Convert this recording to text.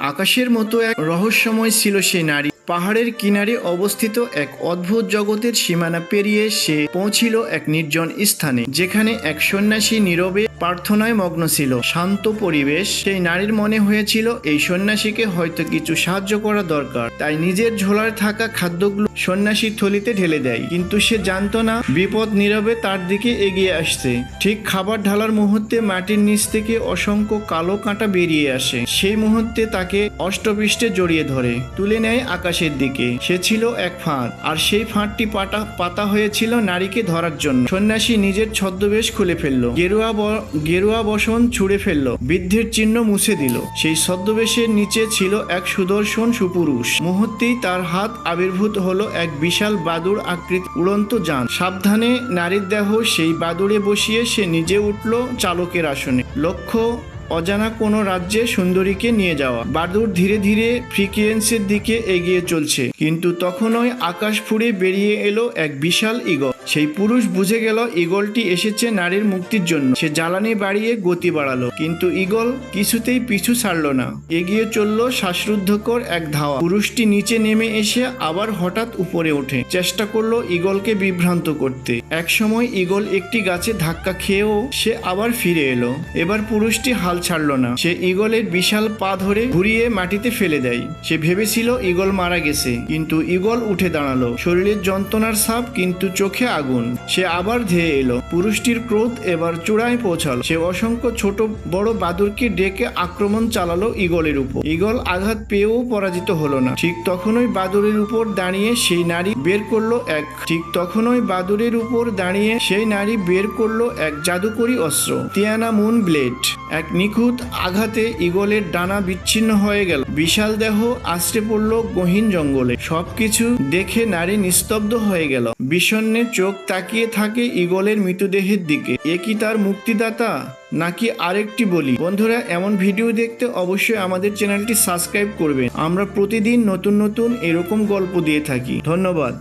আকাশের মতো এক রহস্যময় ছিল সেই নারী। পাহাড়ের কিনারে অবস্থিত এক অদ্ভুত জগতের সীমানা পেরিয়ে সে পৌঁছিল এক নির্জন স্থানে, যেখানে এক সন্ন্যাসী নীরবে প্রার্থনায় মগ্ন ছিল। শান্ত পরিবেশ, সেই নারীর মনে হয়েছিল এই সন্ন্যাসীকে হয়তো কিছু সাহায্য করা দরকার। তাই নিজের ঝোলার থাকা খাদ্যগুলো সন্ন্যাসীর থলিতে ঢেলে দেয়। কিন্তু সে জানতো না বিপদ নীরবে তার দিকে এগিয়ে আসছে। ঠিক খাবার ঢালার মুহূর্তে মাটির নিচ থেকে অসংখ্য কালো কাঁটা বেরিয়ে আসে। সেই মুহূর্তে তাকে অষ্টপৃষ্ঠে জড়িয়ে ধরে। তুলে নেয় আকাশের দিকে। সে ছিল এক ফাঁদ। আর সেই ফাঁদটি পাটা পাতা হয়েছিল নারীকে ধরার জন্য। সন্ন্যাসী নিজের ছদ্মবেশ খুলে ফেলল। গেরুয়া গেরুয়া বসন ছুঁড়ে ফেলল। বৃদ্ধের চিহ্ন মুছে দিল। সেই ছদ্মবেশের নিচে ছিল এক সুদর্শন সুপুরুষ। মুহূর্তেই তার হাত আবির্ভূত হলো এক বিশাল বাদুর আকৃতি উড়ন্ত যান। সাবধানে নারীর দেহ সেই বাদুড়ে বসিয়ে সে নিজে উঠল চালকের আসনে। লক্ষ্য অজানা কোনো রাজ্যে সুন্দরীকে নিয়ে যাওয়া। বাদুর ধীরে ধীরে ফ্রিকুয়েন্সির দিকে এগিয়ে চলছে। কিন্তু তখনই আকাশ ফুড়ে বেরিয়ে এলো এক বিশাল ইগল সেই পুরুষ বুঝে গেল ইগলটি এসেছে নারীর মুক্তির জন্য। সে জ্বালানি বাড়িয়ে গতি বাড়ালো। কিন্তু ইগল কিছুতেই পিছু ছাড়লো না। এগিয়ে চলল শ্বাসরুদ্ধকর এক ধাওয়া। পুরুষটি নিচে নেমে এসে আবার হঠাৎ উপরে ওঠে। চেষ্টা করল ইগলকে বিভ্রান্ত করতে। একসময় ইগল একটি গাছে ধাক্কা খেয়েও সে আবার ফিরে এলো। এবার পুরুষটি হাল ছাড়লো না। সে ইগলের বিশাল পা ধরে ঘুরিয়ে মাটিতে ফেলে দেয়। সে ভেবেছিল ইগল মারা গেছে। কিন্তু ইগল উঠে দাঁড়াল। শরীরের যন্ত্রণার সাপ কিন্তু চোখে আগুন। সে আবার ধেয়ে এলো। পুরুষটির ক্রোধ এবার চূড়ায় পৌঁছালো। সে অসংখ্য ছোট বড় বাদুরকে ডেকে আক্রমণ চালালো ইগলের উপর। ইগল আঘাত পেয়েও পরাজিত হলো না। ঠিক তখনই বাদুরের উপর দাঁড়িয়ে সেই নারী বের করল এক ঠিক তখনই বাদুরের উপর দাঁড়িয়ে সেই নারী বের করল এক জাদুকরি অস্ত্র। Tiana moon blade. এক নিখুঁত আঘাতে ইগলের ডানা বিচ্ছিন্ন হয়ে গেল। বিশাল দেহ আশ্রে পড়ল গহীন জঙ্গলে। সবকিছু দেখে নারী নিস্তব্ধ হয়ে গেল। বিষণ্ণে চোখ তাকিয়ে থাকে ইগলের মৃতদেহের দিকে। এ কি তার মুক্তিদাতা? নাকি আরেকটি বলি? বন্ধুরা, এমন ভিডিও দেখতে অবশ্যই আমাদের চ্যানেলটি সাবস্ক্রাইব করবেন। আমরা প্রতিদিন নতুন নতুন এরকম গল্প দিয়ে থাকি। ধন্যবাদ।